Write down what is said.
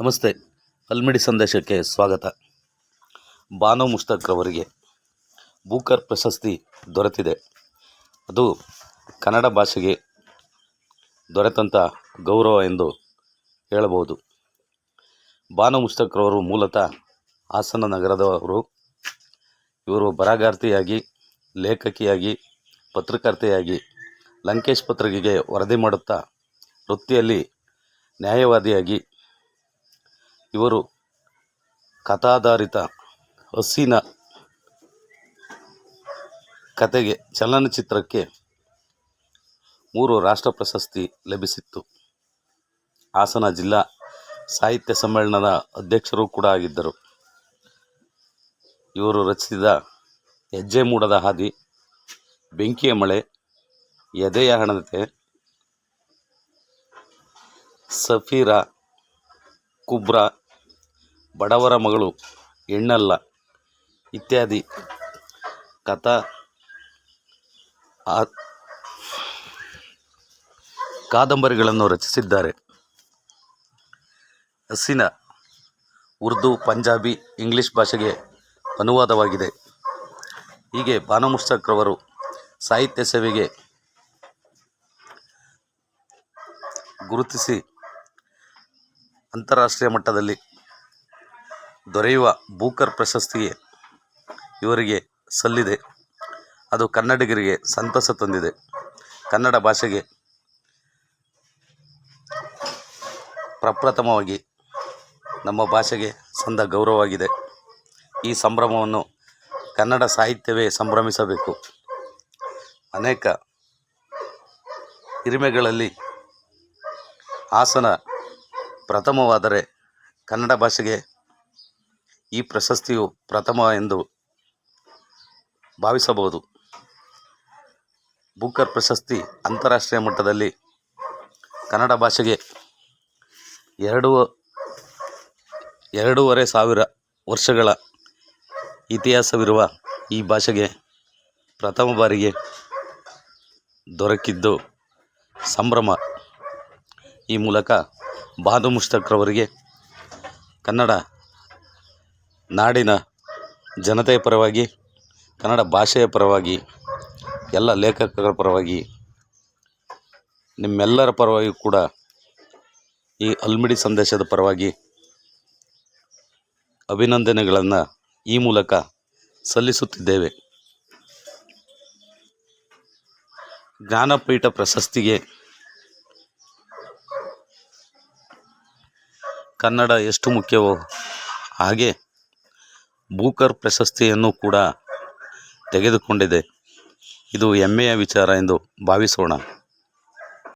ನಮಸ್ತೆ. ಅಲ್ಮಿಡಿ ಸಂದೇಶಕ್ಕೆ ಸ್ವಾಗತ. ಬಾನು ಮುಷ್ತಾಕ್ರವರಿಗೆ ಬೂಕರ್ ಪ್ರಶಸ್ತಿ ದೊರೆತಿದೆ. ಅದು ಕನ್ನಡ ಭಾಷೆಗೆ ದೊರೆತಂಥ ಗೌರವ ಎಂದು ಹೇಳಬಹುದು. ಬಾನು ಮುಷ್ತಾಕ್ರವರು ಮೂಲತಃ ಹಾಸನ ನಗರದವರು. ಇವರು ಬರಹಗಾರ್ತಿಯಾಗಿ ಲೇಖಕಿಯಾಗಿ, ಪತ್ರಕರ್ತೆಯಾಗಿ, ಲಂಕೇಶ್ ಪತ್ರಿಕೆಗೆ ವರದಿ ಮಾಡುತ್ತಾ ವೃತ್ತಿಯಲ್ಲಿ ನ್ಯಾಯವಾದಿಯಾಗಿ ಇವರು ಕಥಾಧಾರಿತ ಹಸಿನ ಕತೆಗೆ ಚಲನಚಿತ್ರಕ್ಕೆ ಮೂರು ರಾಷ್ಟ್ರ ಪ್ರಶಸ್ತಿ ಲಭಿಸಿತ್ತು. ಹಾಸನ ಜಿಲ್ಲಾ ಸಾಹಿತ್ಯ ಸಮ್ಮೇಳನದ ಅಧ್ಯಕ್ಷರೂ ಕೂಡ ಆಗಿದ್ದರು. ಇವರು ರಚಿಸಿದ ಹೆಜ್ಜೆ ಮೂಡದ ಹಾದಿ, ಬೆಂಕಿಯ ಮಳೆ, ಎದೆಯ ಹಣತೆ, ಸಫೀರಾ, ಕುಬ್ರಾ ಬಡವರ ಮಗಳು, ಹೆಣ್ಣಲ್ಲ, ಇತ್ಯಾದಿ. ಕಥಾ ಕಾದಂಬರಿಗಳನ್ನು ರಚಿಸಿದ್ದಾರೆ. ಹಸಿನ, ಉರ್ದು, ಪಂಜಾಬಿ, ಇಂಗ್ಲಿಷ್ ಭಾಷೆಗೆ ಅನುವಾದವಾಗಿದೆ. ಹೀಗೆ ಬಾನು ಮುಷ್ತಾಕ್ರವರು ಸಾಹಿತ್ಯ ಸೇವೆಗೆ ಗುರುತಿಸಿ ಅಂತಾರಾಷ್ಟ್ರೀಯ ಮಟ್ಟದಲ್ಲಿ ದೊರೆಯುವ ಬೂಕರ್ ಪ್ರಶಸ್ತಿಯೇ ಇವರಿಗೆ ಸಲ್ಲಿದೆ. ಅದು ಕನ್ನಡಿಗರಿಗೆ ಸಂತಸ ತಂದಿದೆ. ಕನ್ನಡ ಭಾಷೆಗೆ ಪ್ರಪ್ರಥಮವಾಗಿ ನಮ್ಮ ಭಾಷೆಗೆ ಸಂದ ಗೌರವವಾಗಿದೆ. ಈ ಸಂಭ್ರಮವನ್ನು ಕನ್ನಡ ಸಾಹಿತ್ಯವೇ ಸಂಭ್ರಮಿಸಬೇಕು. ಅನೇಕ ಹಿರಿಮೆಗಳಲ್ಲಿ ಹಾಸನ ಪ್ರಥಮವಾದರೆ ಕನ್ನಡ ಭಾಷೆಗೆ ಈ ಪ್ರಶಸ್ತಿಯು ಪ್ರಥಮ ಎಂದು ಭಾವಿಸಬಹುದು. ಬೂಕರ್ ಪ್ರಶಸ್ತಿ ಅಂತಾರಾಷ್ಟ್ರೀಯ ಮಟ್ಟದಲ್ಲಿ ಕನ್ನಡ ಭಾಷೆಗೆ ಎರಡು, ಎರಡೂವರೆ ಸಾವಿರ ವರ್ಷಗಳ ಇತಿಹಾಸವಿರುವ ಈ ಭಾಷೆಗೆ ಪ್ರಥಮ ಬಾರಿಗೆ ದೊರಕಿದ್ದು ಸಂಭ್ರಮ. ಈ ಮೂಲಕ ಬಾದು ಮುಷ್ತಕ್ರವರಿಗೆ ಕನ್ನಡ ನಾಡಿನ ಜನತೆಯ ಪರವಾಗಿ, ಕನ್ನಡ ಭಾಷೆಯ ಪರವಾಗಿ, ಎಲ್ಲ ಲೇಖಕರ ಪರವಾಗಿ, ನಿಮ್ಮೆಲ್ಲರ ಪರವಾಗಿ ಕೂಡ ಈ ಅಲ್ಮಿಡಿ ಸಂದೇಶದ ಪರವಾಗಿ ಅಭಿನಂದನೆಗಳನ್ನು ಈ ಮೂಲಕ ಸಲ್ಲಿಸುತ್ತಿದ್ದೇವೆ. ಜ್ಞಾನಪೀಠ ಪ್ರಶಸ್ತಿಗೆ ಕನ್ನಡ ಎಷ್ಟು ಮುಖ್ಯವೋ ಹಾಗೆ ಬೂಕರ್ ಪ್ರಶಸ್ತಿಯನ್ನು ಕೂಡ ತೆಗೆದುಕೊಂಡಿದೆ. ಇದು ಹೆಮ್ಮೆಯ ವಿಚಾರ ಎಂದು ಭಾವಿಸೋಣ.